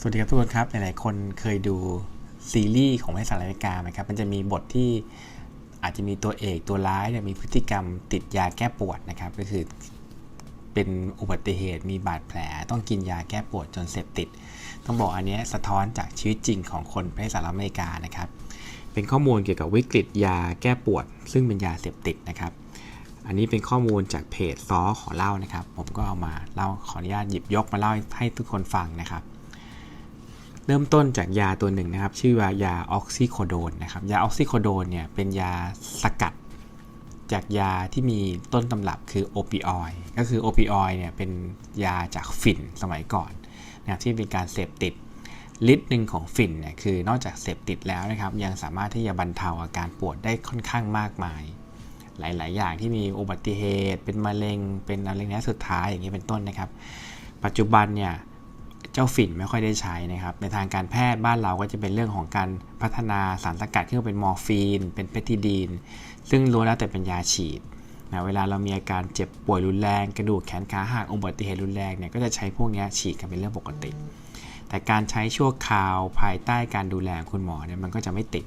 สวัสดีครับทุกคนครับ หลาย ๆ คนเคยดูซีรีส์ของประเทศสหรัฐอเมริกาไหมครับ มันจะมีบทที่อาจจะมีตัวเอกตัวร้ายเนี่ยมีพฤติกรรมติดยาแก้ปวดนะครับ ก็คือเป็นอุบัติเหตุมีบาดแผล ต้องกินยาแก้ปวดจนเสพติด ต้องบอกอันนี้สะท้อนจากชีวิตจริงของคนประเทศสหรัฐอเมริกานะครับ เป็นข้อมูลเกี่ยวกับวิกฤตยาแก้ปวด ซึ่งเป็นยาเสพติดนะครับ อันนี้เป็นข้อมูลจากเพจซอขอเล่านะครับ ผมก็เอามาเล่าขออนุญาตหยิบยกมาเล่าให้ทุกคนฟังนะครับ เริ่มต้นจากยาตัวหนึ่งนะครับ ชื่อว่ายาออกซิโคโดนนะครับ ยาออกซิโคโดนเนี่ยเป็นยาสกัด จากยาที่มีต้นตำรับคือโอปิออยก็คือโอปิออยเนี่ยเป็นยาจากฝิ่นสมัยก่อนนะครับที่เป็นการเสพติดฤทธิ์หนึ่งของฝิ่นเนี่ยคือนอกจากเสพติดแล้วนะครับ ยังสามารถที่จะบรรเทาอาการปวดได้ค่อนข้างมากมาย หลาย ๆ อย่างที่มีอุบัติเหตุ เป็นมะเร็งเป็นอะไรเนี้ยสุดท้ายอย่างนี้เป็นต้นนะครับ ปัจจุบันเนี่ย เจ้าฝิ่นไม่ค่อยได้ใช้นะครับ ในทางการแพทย์บ้านเราก็จะเป็นเรื่องของการพัฒนาสารสกัดที่เป็นมอร์ฟีน เป็นเพทิดีน ซึ่งรู้แล้วแต่เป็นยาฉีดนะเวลาเรามีอาการเจ็บป่วยรุนแรง กระดูกแขนขาหักอุบัติเหตุรุนแรงเนี่ยก็จะใช้พวกนี้ฉีดกันเป็นเรื่องปกติ แต่การใช้ชั่วคราวภายใต้การดูแลคุณหมอเนี่ยมันก็จะไม่ติด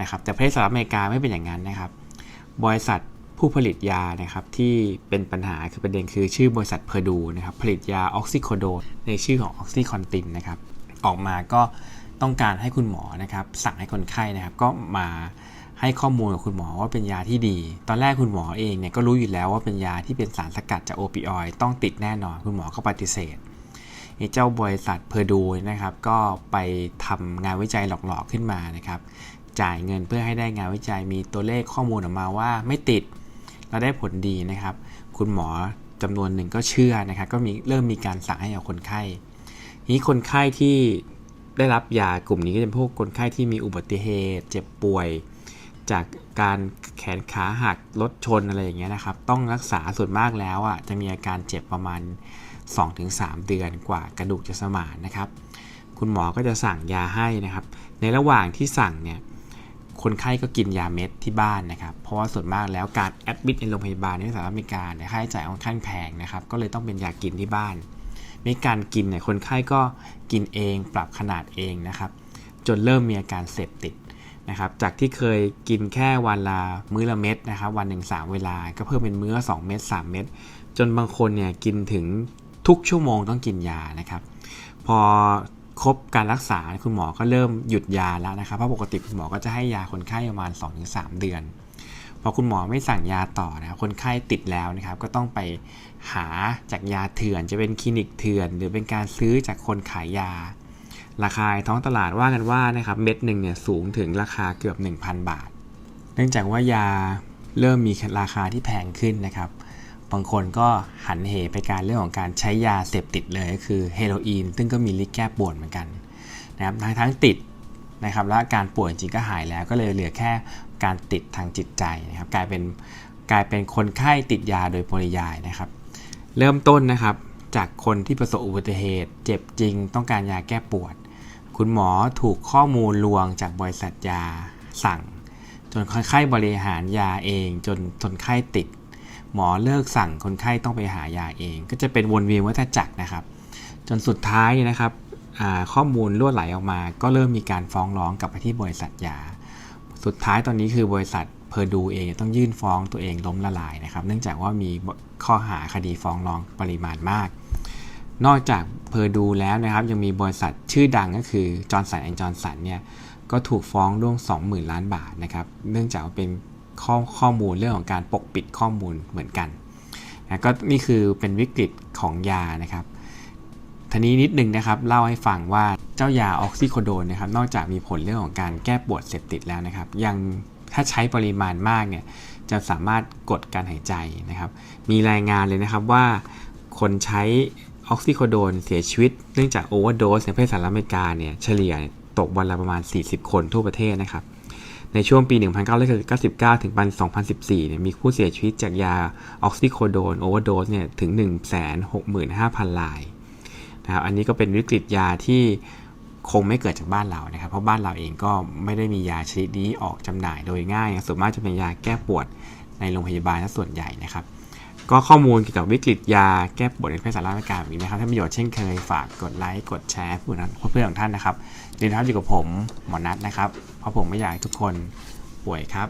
นะครับแต่ประเทศสหรัฐอเมริกาไม่เป็นอย่างนั้นนะครับ บริษัท ผู้ผลิตยานะครับที่เป็นปัญหาคือประเด็นคือชื่อบริษัทเพอร์ดูนะครับผลิตยาออกซิโคโดนในชื่อของออกซิคอนตินนะครับออกมาก็ต้องการให้คุณหมอนะครับสั่งให้คนไข้นะครับก็มาให้ข้อมูลกับคุณหมอว่าเป็นยาที่ดี ตอนแรกคุณหมอเองเนี่ยก็รู้อยู่แล้วว่าเป็นยาที่เป็นสารสกัดจากโอปิออยด์ต้องติดแน่นอน คุณหมอก็ปฏิเสธเจ้าบริษัทเพอร์ดูนะครับก็ไปทำงานวิจัยหลอกๆขึ้นมานะครับจ่ายเงินเพื่อให้ได้งานวิจัยมีตัวเลขข้อมูลออกมาว่าไม่ติด เราได้ผลดีนะครับ คุณหมอจำนวนหนึ่งก็เชื่อนะครับ ก็มีเริ่มมีการสั่งให้กับคนไข้นี้คนไข้ที่ได้รับยากลุ่มนี้ก็จะเป็นพวกคนไข้ที่มีอุบัติเหตุ เจ็บป่วย จากการแขนขาหักรถชนอะไรอย่างเงี้ยนะครับ ต้องรักษาส่วนมากแล้วอะจะมีอาการเจ็บประมาณ 2-3 เดือนกว่ากระดูกจะสมานนะครับ คุณหมอก็จะสั่งยาให้นะครับ ในระหว่างที่สั่งเนี่ย คนไข้ก็กินยาเม็ดที่บ้านนะครับ เพราะว่าส่วนมากแล้วการแอดมิดในโรงพยาบาลในสหรัฐอเมริกาเนี่ยค่าใช้จ่ายค่อนข้างแพงนะครับ ก็เลยต้องเป็นยากินที่บ้าน ในการกินเนี่ยคนไข้ก็กินเองปรับขนาดเองนะครับ จนเริ่มมีอาการเสพติดนะครับจากที่เคยกินแค่วันละมื้อละเม็ดนะครับวันหนึ่งสามเวลา ก็เพิ่มเป็นมื้อ2เม็ด3เม็ดจนบางคนเนี่ยกินถึงทุกชั่วโมงต้องกินยานะครับ พอ ครบการรักษาคุณหมอก็เริ่มหยุดยาแล้วนะครับเพราะปกติคุณหมอก็จะให้ยาคนไข้ประมาณ 2-3 เดือน พอคุณหมอไม่สั่งยาต่อนะคนไข้ติดแล้วนะครับ ก็ต้องไปหาจากยาเถื่อนจะเป็นคลินิกเถื่อน หรือเป็นการซื้อจากคนขายยา ราคาท้องตลาดว่ากันว่านะครับเม็ดหนึ่งเนี่ยสูงถึงราคาเกือบ 1,000 บาท เนื่องจากว่ายาเริ่มมีราคาที่แพงขึ้นนะครับ บางคนก็หันเหไปการเรื่องของการใช้ยาเสพติดเลยก็คือเฮโรอีน ซึ่งก็มีฤทธิ์แก้ปวดเหมือนกันนะครับทั้งทั้งติดนะครับแล้วการป่วยจริงก็หายแล้วก็เลยเหลือแค่การติดทางจิตใจนะครับกลายเป็นกลายเป็นคนไข้ติดยาโดยปริยายนะครับ เริ่มต้นนะครับจากคนที่ประสบอุบัติเหตุ เจ็บจริงต้องการยาแก้ปวด คุณหมอถูกข้อมูลลวงจากบริษัทยาสั่ง จนคนไข้บริหารยาเอง จนคนไข้ติด หมอเลิกสั่งคนไข้ต้องไปหายาเอง ก็จะเป็นวนเวียนวัฏจักรนะครับ จนสุดท้ายนะครับข้อมูลล่วไหลออกมา ก็เริ่มมีการฟ้องร้องกับไปที่บริษัทยา สุดท้ายตอนนี้คือบริษัทเพอร์ดูเองต้องยื่นฟ้องตัวเองล้มละลายนะครับ เนื่องจากว่ามีข้อหาคดีฟ้องร้องปริมาณมาก นอกจากเพอร์ดูแล้วนะครับ ยังมีบริษัทชื่อดังก็คือจอร์นสันแอนด์จอร์นสันเนี่ยก็ถูกฟ้องร่วม 20,000 ล้านบาทนะครับ เนื่องจากเป็น ข้อข้อมูลเรื่องของการปกปิดข้อมูลเหมือนกันนะก็นี่คือเป็นวิกฤตของยานะครับทีนี้นิดนึงนะครับเล่าให้ฟังว่าเจ้ายาออกซิโคโดนนะครับนอกจากมีผลเรื่องของการแก้ปวดเสพติดแล้วนะครับ ยังถ้าใช้ปริมาณมากเนี่ยจะสามารถกดการหายใจนะครับ มีรายงานเลยนะครับว่าคนใช้ออกซิโคโดนเสียชีวิตเนื่องจากโอเวอร์โดสในประเทศสหรัฐอเมริกาเนี่ยเฉลี่ยตกวันละประมาณ 40 คนทั่วประเทศนะครับ ในช่วงปี 1999 ถึงปี2014 เนี่ยมีผู้เสียชีวิตจากยาออกซิโคโดนโอเวอร์โดสเนี่ยถึง 165,000 รายนะครับอันนี้ก็เป็นวิกฤตยาที่คงไม่เกิดจากบ้านเรานะครับ เพราะบ้านเราเองก็ไม่ได้มียาชนิดนี้ออกจำหน่ายโดยง่ายส่วนมากจะเป็นยาแก้ปวดในโรงพยาบาลส่วนใหญ่นะครับ ก็ข้อมูลเกี่ยวกับวิกฤตยาแก้ปวดในแพทย์สาราวิการแบบนี้นะครับ ถ้าประโยชน์เช่นเคยฝากกดไลค์กดแชร์เพื่อนเพื่อนของท่านนะครับเรียนครับอยู่กับผมหมอนัทนะครับ เพราะผมไม่อยากให้ทุกคนป่วยครับ